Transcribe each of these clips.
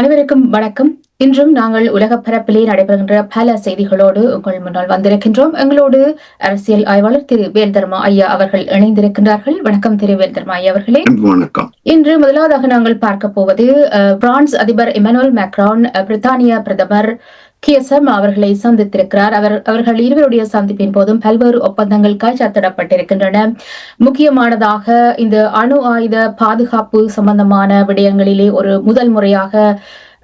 அனைவருக்கும் வணக்கம். இன்றும் நாங்கள் உலக பரப்பிலே நடைபெறுகின்ற பல செய்திகளோடு உங்கள் முன்னால் வந்திருக்கின்றோம். எங்களோடு அரசியல் ஆய்வாளர் திரு வேல் தர்மா ஐயா அவர்கள் இணைந்திருக்கின்றார்கள். வணக்கம் திரு வேல் தர்மா ஐயா அவர்களே. வணக்கம். இன்று முதலாவதாக நாங்கள் பார்க்க போவது பிரான்ஸ் அதிபர் இமானுவல் மேக்ரான் பிரித்தானிய பிரதமர் கியசம் அவர்களை சந்தித்திருக்கிறார். அவர் அவர்கள் இருவருடைய சந்திப்பின் போதும் பல்வேறு ஒப்பந்தங்கள் கைச்சாத்திடப்பட்டிருக்கின்றன. முக்கியமானதாக இந்த அணு ஆயுத பாதுகாப்பு சம்பந்தமான விடயங்களிலே ஒரு முதல் முறையாக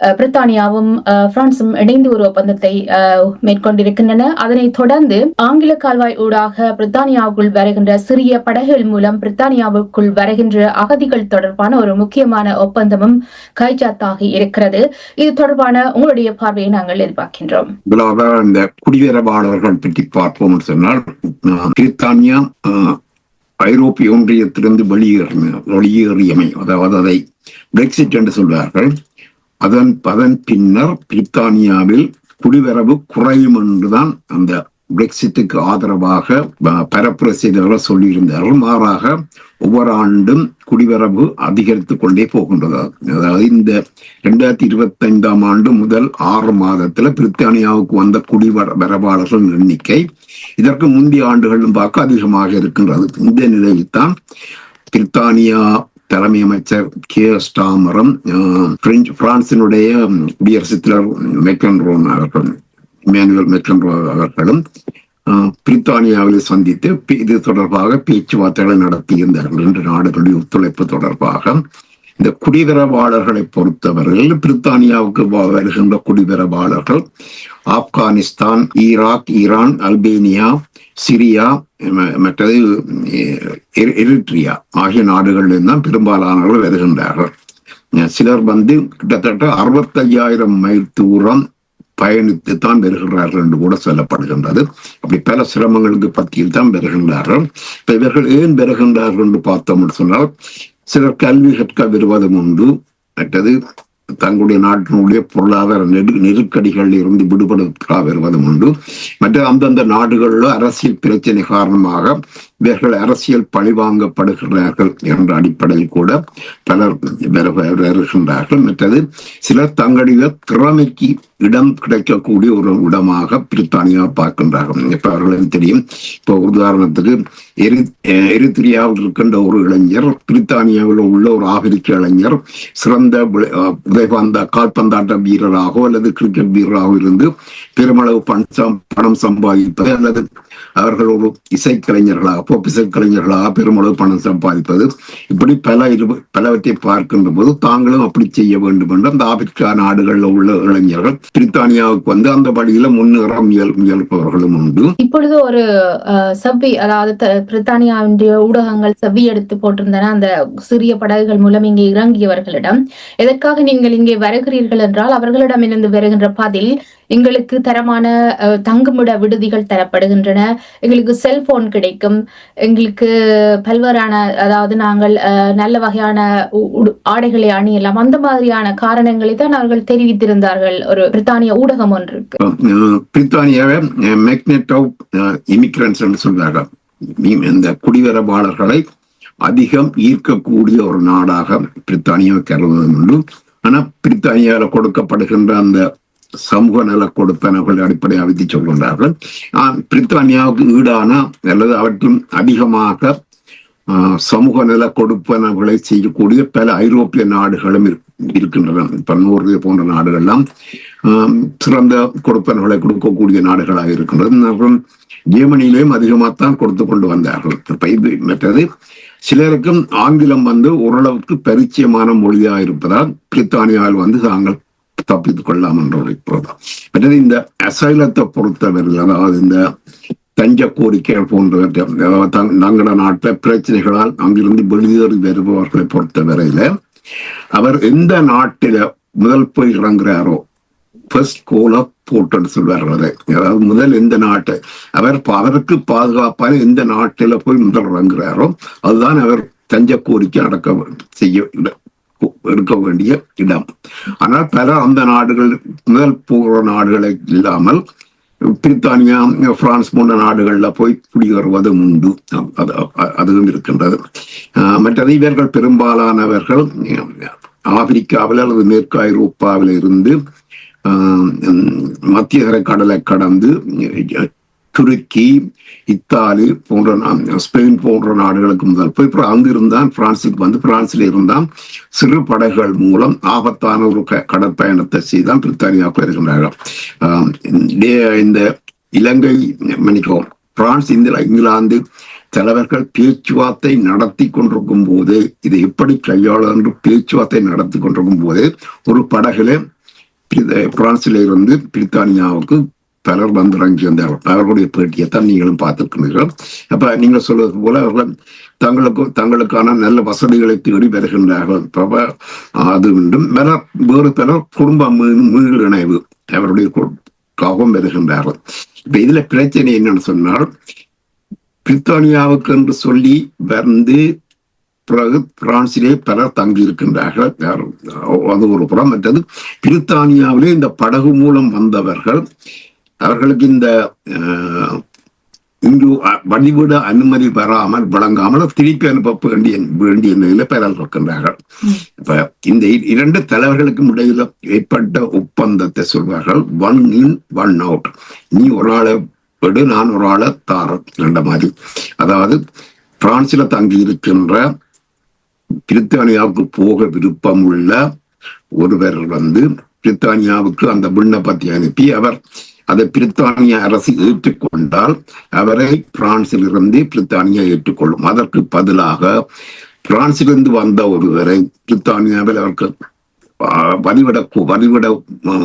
பிரித்தானியாவும் பிரான்சும் இணைந்து ஒரு ஒப்பந்தத்தை மேற்கொண்டிருக்கின்றன. அதனைத் தொடர்ந்து ஆங்கில கால்வாய் ஊடாக பிரித்தானியாவுக்குள் வருகின்ற சிறிய படகுகள் மூலம் பிரித்தானியாவுக்குள் வருகின்ற அகதிகள் தொடர்பான ஒரு முக்கியமான ஒப்பந்தமும் கைச்சாத்தாகி இருக்கிறது. இது தொடர்பான உங்களுடைய பார்வையை நாங்கள் எதிர்பார்க்கின்றோம். இந்த குடியேறவாளர்கள் பற்றி பார்ப்போம் சொன்னால் பிரித்தானியா ஐரோப்பிய ஒன்றியத்திலிருந்து வெளியேறின வெளியேறியமை அதாவது அதை பிரெக்சிட் என்று சொல்வார்கள். அதன் அதன் பின்னர் பிரித்தானியாவில் குடிவரவு குறையும் என்றுதான் அந்த பிரெக்சிட்டுக்கு ஆதரவாக அஹ், பரப்புரை செய்தவர்கள் சொல்லியிருந்தார்கள் மாறாக ஒவ்வொரு ஆண்டும் குடிவரவு அதிகரித்துக் கொண்டே போகின்றது. அதாவது இந்த ரெண்டாயிரத்தி இருபத்தி ஐந்தாம் ஆண்டு முதல் ஆறு மாதத்துல பிரித்தானியாவுக்கு வந்த குடிவரவாளர்கள் எண்ணிக்கை இதற்கு முந்தைய ஆண்டுகளும் பார்க்க அதிகமாக இருக்கின்றது. இந்த நிலையில்தான் பிரித்தானியா தலைமை அமைச்சர் கே. ஸ்டாமரும் பிரெஞ்சு பிரான்சினுடைய குடியரசுத் தலைவர் மெக்கன்ரோன் அவர்கள் இமானுவேல் மெக்கன்ரோ அவர்களும் பிரித்தானியாவில் சந்தித்து இது தொடர்பாக பேச்சுவார்த்தைகளை நடத்தியிருந்தார்கள் இரண்டு நாடுகளுடைய ஒத்துழைப்பு தொடர்பாக. இந்த குடிபெறவாளர்களை பொறுத்தவரையில் பிரித்தானியாவுக்கு வருகின்ற குடிபெறவாளர்கள் Afghanistan Iraq Iran Albania Syria மற்றது எரிட்ரியா. ஆகிய நாடுகளில் தான் பெரும்பாலானவர்கள் வருகின்றார்கள். சிலர் வந்து கிட்டத்தட்ட அறுபத்தையாயிரம் மைல் தூரம் பயணித்து தான் வருகிறார்கள் என்று கூட சொல்லப்படுகின்றது. அப்படி பல சிரமங்களுக்கு பத்தியில் தான் வருகின்றார்கள். இப்ப இவர்கள் ஏன் வருகின்றார்கள் என்று பார்த்தோம் என்று சொன்னால் சிலர் கல்வி கற்க வருவதும் உண்டு. மற்றது தங்களுடைய நாட்டினுடைய பொருளாதார நெரு நெருக்கடிகளில் இருந்து விடுபடுவதற்காக வருவதும் உண்டு. மற்ற அந்தந்த நாடுகளில் அரசியல் பிரச்சனை காரணமாக இவர்கள் அரசியல் பழிவாங்கப்படுகிறார்கள் என்ற அடிப்படையில் கூட பலர் வருகின்றார்கள். மற்றது சிலர் தங்களுடைய திறமைக்கு இடம் கிடைக்கக்கூடிய ஒரு இடமாக பிரித்தானியா பார்க்கின்றார்கள். இப்ப அவர்களுக்கு தெரியும் இப்போ உதாரணத்துக்கு எரி எரித்திரியாவில் இருக்கின்ற ஒரு இளைஞர் பிரித்தானியாவில் உள்ள ஒரு ஆப்பிரிக்க இளைஞர் சிறந்த உதைபந்த கால்பந்தாட்ட வீரராகவோ அல்லது கிரிக்கெட் வீரராகவோ இருந்து பெருமளவு பணம் பணம் சம்பாதிப்பது அல்லது அவர்கள் ஒரு இசைக்கலைஞர்களாக போப் இசைக்கலைஞர்களாக பெருமளவு பணம் சம்பாதிப்பது இப்படி பல இரு பலவற்றை பார்க்கின்ற போது தாங்களும் அப்படி செய்ய வேண்டும் என்று அந்த ஆப்பிரிக்கா நாடுகளில் உள்ள இளைஞர்கள் பிரித்தானியாவுக்கு வந்து அந்த வழியில முன்னேற முயல் முயல்பவர்களும் உண்டு. இப்பொழுது ஒரு செவ்வி அதாவது த- பிரித்தானியாவுடைய ஊடகங்கள் செவ்வி எடுத்து போட்டிருந்தன அந்த சிறிய படகுகள் மூலம் இங்கே இறங்கியவர்களிடம். எதற்காக நீங்கள் இங்கே வருகிறீர்கள் என்றால் அவர்களிடம் இருந்து வருகின்ற பதில் எங்களுக்கு தரமான அஹ், தங்குமிட விடுதிகள் தரப்படுகின்றன. எங்களுக்கு செல்போன் கிடைக்கும். எங்களுக்கு பல்வேறான அதாவது நாங்கள் நல்ல வகையான ஆடைகளை அணியலாம். அந்த மாதிரியான காரணங்களை தான் அவர்கள் தெரிவித்திருந்தார்கள். ஒரு பிரித்தானிய ஊடகம் ஒன்று அஹ் பிரித்தானியாவை மேக்னெட் ஆஃப் என்று சொல்வார்கள் இந்த குடிவரவாளர்களை அதிகம் ஈர்க்கக்கூடிய ஒரு நாடாக பிரித்தானியா கருதுவது உண்டு ஆனா பிரித்தானியாவில் கொடுக்கப்படுகின்ற அந்த சமூக நல கொடுப்பனர்கள் அடிப்படையாக விதி சொல்கின்றார்கள். பிரித்தானியாவுக்கு ஈடான அல்லது அவற்றின் அதிகமாக சமூக நல கொடுப்பனவுகளை செய்யக்கூடிய பல ஐரோப்பிய நாடுகளும் இருக்கின்றன. இப்ப நோர்வே போன்ற நாடுகள்லாம் சிறந்த கொடுப்பனவுகளை கொடுக்கக்கூடிய நாடுகளாக இருக்கின்றது அப்புறம் ஜெர்மனியிலேயும் அதிகமாகத்தான் கொடுத்து கொண்டு வந்தார்கள். இப்ப மற்றது சிலருக்கும் ஆங்கிலம் வந்து ஓரளவுக்கு பரிச்சயமான மொழியாக இருப்பதால் பிரித்தானியாவில் வந்து தாங்கள் தப்பித்துக் கொள்ளலாம் என்ற ஒரு இப்போது இந்த அசைலத்தை பொறுத்தவரையில் அதாவது இந்த தஞ்ச கோரிக்கைகள் போன்றவற்றை அதாவது தங்கள நாட்டில் பிரச்சனைகளால் அங்கிருந்து வெளியேறி வருபவர்களை பொறுத்தவரையில அவர் எந்த நாட்டில முதல் போய் இறங்குறாரோ ஃபர்ஸ்ட் கோலா போட்டுன்னு சொல்வார்கள் அதை அதாவது முதல் எந்த நாட்டு அவர் அவருக்கு பாதுகாப்பான எந்த நாட்டில போய் முதல் இறங்குறாரோ அதுதான் அவர் தஞ்ச கோரிக்கை அடக்க செய்ய இருக்க வேண்டிய இடம். ஆனால் பல அந்த நாடுகள் முதல் போகிற நாடுகளை இல்லாமல் பிரித்தானியா பிரான்ஸ் போன்ற நாடுகளில் போய் குடியேறுவதும் உண்டு. அது அதுவும் இருக்கின்றது. ஆஹ் மற்றது இவர்கள் பெரும்பாலானவர்கள் ஆப்பிரிக்காவில் அல்லது மேற்கு ஐரோப்பாவில் இருந்து ஆஹ், மத்திய கடலை கடந்து துருக்கி இத்தாலி போன்ற ஸ்பெயின் போன்ற நாடுகளுக்கு முதல் போய் அங்கிருந்தான் பிரான்சுக்கு வந்து பிரான்சில் இருந்தான். சிறு படகுகள் மூலம் ஆபத்தான ஒரு க- கடற்பயணத்தை செய்தான் பிரித்தானியாவுக்கு வருகின்றார்கள் இந்த- இலங்கை மன்னிக்கவும் பிரான்ஸ் இந்தியா இங்கிலாந்து தலைவர்கள் பேச்சுவார்த்தை நடத்தி கொண்டிருக்கும் போது இதை எப்படி கையாள என்று பேச்சுவார்த்தை நடத்தி கொண்டிருக்கும் போது ஒரு படகுல பிரி- பிரான்சில இருந்து பிரித்தானியாவுக்கு பலர் வந்து இறங்கி வந்தார்கள். அவர்களுடைய பேட்டியை தான் நீங்களும் பார்த்துருக்கிறீர்கள். அப்ப நீங்க சொல்வது போல அவர்கள் தங்களுக்கு தங்களுக்கான நல்ல வசதிகளை தேடி வருகின்றார்கள். அப்ப அது மீண்டும் பலர் வேறு பலர் குடும்ப மீள் இணைவு அவருடைய காகம் வருகின்றார்கள். இப்ப இதுல பிரச்சனை என்னன்னு சொன்னால் பிரித்தானியாவுக்கு என்று சொல்லி வந்து பிறகு பிரான்சிலே பலர் தங்கி இருக்கின்றார்கள் அது ஒரு புறம். மற்றது பிரித்தானியாவிலே இந்த படகு மூலம் வந்தவர்கள் அவர்களுக்கு இந்த இந்து வழிவிட அனுமதி பெறாமல் வழங்காமல் திருப்பி அனுப்ப வேண்டிய வேண்டிய நிலையில பெறல் இருக்கின்றார்கள். இப்ப இந்த இரண்டு தலைவர்களுக்கும் இடையில ஏற்பட்ட ஒப்பந்தத்தை சொல்வார்கள். ஒன் இன் ஒன் அவுட் நீ ஒரு ஆளை விடு நான் ஒரு ஆளை தாரேன் என்ற மாதிரி. அதாவது பிரான்சில தங்கி இருக்கின்ற பிரித்தானியாவுக்கு போக விருப்பம் உள்ள ஒருவர் வந்து பிரித்தானியாவுக்கு அந்த விண்ணப்பத்தை அனுப்பி அவர் அதை பிரித்தானிய அரசு ஏற்றுக்கொண்டால் அவரை பிரான்சில் இருந்து பிரித்தானியா ஏற்றுக்கொள்ளும். அதற்கு பதிலாக பிரான்சிலிருந்து வந்த ஒருவரை பிரித்தானியாவில் அவருக்கு வதிவிட வதிவிட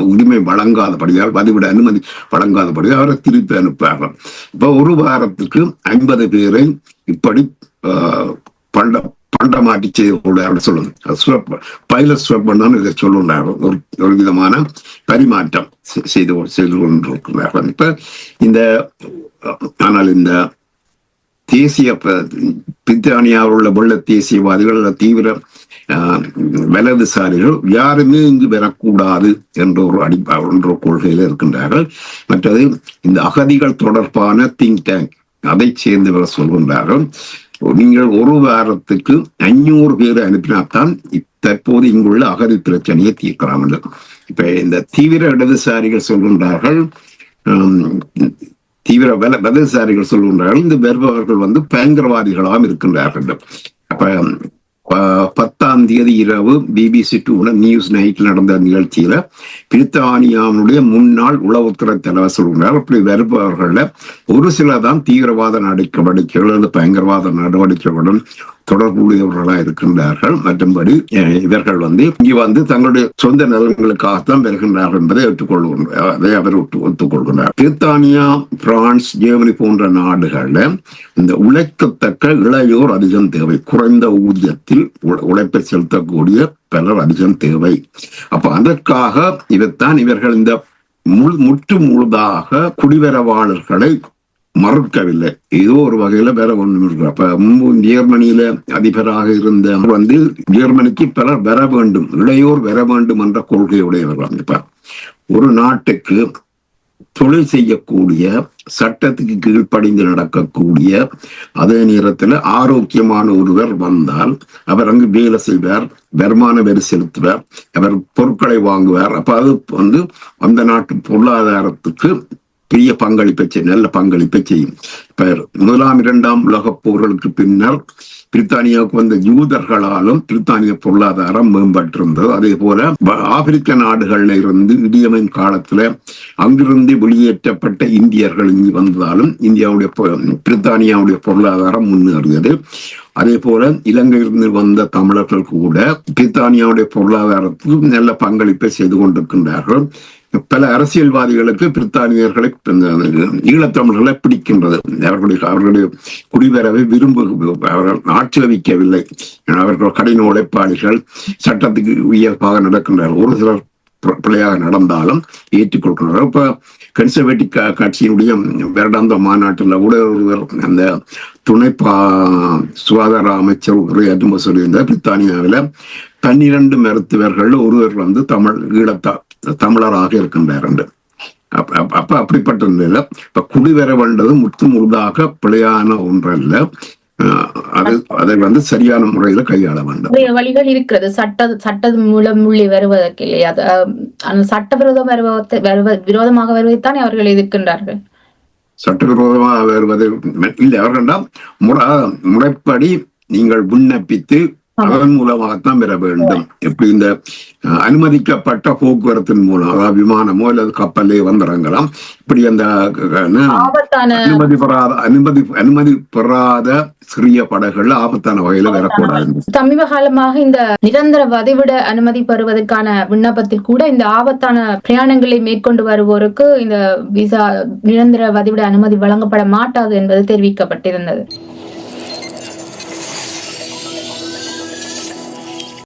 உரிமை வழங்காதபடியால் வதிவிட அனுமதி வழங்காதபடியால் அவரை திருப்பி அனுப்புவார்கள் இப்ப ஒரு வாரத்துக்கு ஐம்பது பேரை இப்படி ஆஹ், பண்ட பண்டமாட்டி செய்யக்கூடாது சொல்லுங்க பைலட் ஸ்வப் பண்ணான்னு இதை சொல்லுறாங்க ஒரு ஒரு விதமான பரிமாற்றம் செய்து செய்து கொண்டிருக்கிறார்கள். இப்ப இந்த ஆனால் இந்த தேசிய ப- பிரித்தானியாவில் உள்ள வெள்ள தேசியவாதிகள் தீவிர ஆஹ், வலதுசாரிகள் யாருமே இங்கு வரக்கூடாது என்ற ஒரு அடி என்ற கொள்கையில் இருக்கின்றார்கள். மற்றது இந்த அகதிகள் தொடர்பான திங்க் டேங்க் அதை சேர்ந்தவர் சொல்கின்றார்கள். நீங்கள் ஒரு வாரத்துக்கு அஞ்சூறு பேரை அனுப்பினால்தான் தற்போது இங்குள்ள அகதி பிரச்சனையை தீர்க்கலாம் என்று. இப்ப இந்த தீவிர இடதுசாரிகள் சொல்கின்றார்கள் தீவிர வல வலதுசாரிகள் சொல்கின்றார்கள் இந்த வருபவர்கள் வந்து பயங்கரவாதிகளாம் இருக்கின்றார்கள். அப்ப பத்தாம் தேதி இரவு பிபிசி டூ நியூஸ் நைட் நடந்த நிகழ்ச்சியில பிரித்தானியாவுடைய முன்னாள் உளவுத்துறை தலைவர் சொல்கிறார் அப்படி வருபவர்கள ஒரு சில தான் தீவிரவாத நடவடிக்கைகள் அல்லது பயங்கரவாத நடவடிக்கைகளுடன் தொடர்புடையவர்களா இருக்கின்றார்கள். மற்றும்படி இவர்கள் வந்து இங்கு வந்து தங்களுடைய சொந்த நலன்களுக்காகத்தான் வருகின்றார்கள் என்பதை ஒத்துக்கொள்கின்றார் அதை அவர் ஒத்து- ஒத்துக்கொள்கின்றார். பிரித்தானியா பிரான்ஸ் ஜெர்மனி போன்ற நாடுகள்ல இந்த உழைக்கத்தக்க இளையோர் அதிகம் தேவை. குறைந்த ஊதியத்தில் உழைப்பை செலுத்தக்கூடிய பலர் அதிகம் தேவை. அப்ப அதற்காக இதைத்தான் இவர்கள் இந்த முழு முற்று முழுதாக குடிவரவாளர்களை மறுக்கவில்லை. ஏதோ ஒரு வகையில வேற ஒண்ணும் இருக்கு அப்ப முன்பு ஜெர்மனியில அதிபராக இருந்த வந்து ஜெர்மனிக்கு பலர் வர வேண்டும் இளையோர் வர வேண்டும் என்ற கொள்கையுடையவர்கள் இப்ப ஒரு நாட்டுக்கு தொழில் செய்யக்கூடிய சட்டத்துக்கு கீழ்ப்படிந்து நடக்கக்கூடிய அதே நேரத்துல ஆரோக்கியமான ஒருவர் வந்தால் அவர் அங்கு வேலை செய்வார் வருமான வரி செலுத்துவார் அவர் பொருட்களை வாங்குவார். அப்ப அது வந்து அந்த நாட்டு பொருளாதாரத்துக்கு பெரிய பங்களிப்பை செய்யும் நல்ல பங்களிப்பை செய்யும். இப்ப முதலாம் இரண்டாம் உலகப் போர்களுக்கு பின்னர் பிரித்தானியாவுக்கு வந்த யூதர்களாலும் பிரித்தானிய பொருளாதாரம் மேம்பட்டிருந்தது. அதே போல ஆப்பிரிக்க நாடுகள்ல இருந்து இடியமின் காலத்துல அங்கிருந்து வெளியேற்றப்பட்ட இந்தியர்கள் இங்கு வந்ததாலும் இந்தியாவுடைய பிரித்தானியாவுடைய பொருளாதாரம் முன்னேறியது. அதே போல இலங்கையிலிருந்து வந்த தமிழர்கள் கூட பிரித்தானியாவுடைய பொருளாதாரத்துக்கு நல்ல பங்களிப்பை செய்து கொண்டிருக்கின்றார்கள். பல அரசியல்வாதிகளுக்கு பிரித்தானியர்களை இந்த ஈழத்தமிழர்களை பிடிக்கின்றது. அவர்களுடைய அவர்களுடைய குடிவரவை விரும்பு அவர்கள் ஆட்சேபிக்கவில்லை அவர்கள் கடின உழைப்பாளிகள் சட்டத்துக்கு இயல்பாக நடக்கின்றார்கள். ஒரு சிலர் பிள்ளையாக நடந்தாலும் ஏற்றுக்கொள்கிறார்கள் இப்ப கன்சர்வேட்டிவ் கட்சியினுடைய வருடாந்த மாநாட்டில் கூட ஒருவர் அந்த துணை பா சுகாதார அமைச்சர் உரையாற்றும் சொல்லியிருந்தார். பிரித்தானியாவில் பன்னிரண்டு மருத்துவர்கள் ஒருவர் வந்து தமிழ் ஈழத்தா தமிழராக இருக்கின்றார் என்று அப்ப அப்ப- அப்ப அப்படிப்பட்ட நிலையில இப்ப குடிவர வேண்டது முற்று முழுதாக பிழையான ஒன்றல்ல. அது அதை வந்து சரியான முறையில கையாள வேண்டும். வழிகள் இருக்கிறது. சட்ட சட்ட மூலம் உள்ளே வருவதற்கு இல்லையா? சட்டவிரோதம் வருவதை வருவ விரோதமாக வருவதைத்தானே அவர்கள் எதிர்க்கின்றார்கள். சட்டவிரோதமாக வருவது இல்லை அவர்களிடம் முற முறைப்படி நீங்கள் விண்ணப்பித்து அதன் மூலமாகத்தான் பெற வேண்டும். எப்படி இந்த அனுமதிக்கப்பட்ட போக்குவரத்தின் மூலம் அதாவது விமானமோ அல்லது கப்பலே வந்திறங்கலாம். இப்படி அந்த அனுமதி பெறாத அனுமதி அனுமதி பெறாத சிறிய படகுகள் ஆபத்தான வகையில வரக்கூடாது. சமீப காலமாக இந்த நிரந்தர வதிவிட அனுமதி பெறுவதற்கான விண்ணப்பத்தில் கூட இந்த ஆபத்தான பிரயாணங்களை மேற்கொண்டு வருவோருக்கு இந்த விசா நிரந்தர வதிவிட அனுமதி வழங்கப்பட மாட்டாது என்பது தெரிவிக்கப்பட்டிருந்தது.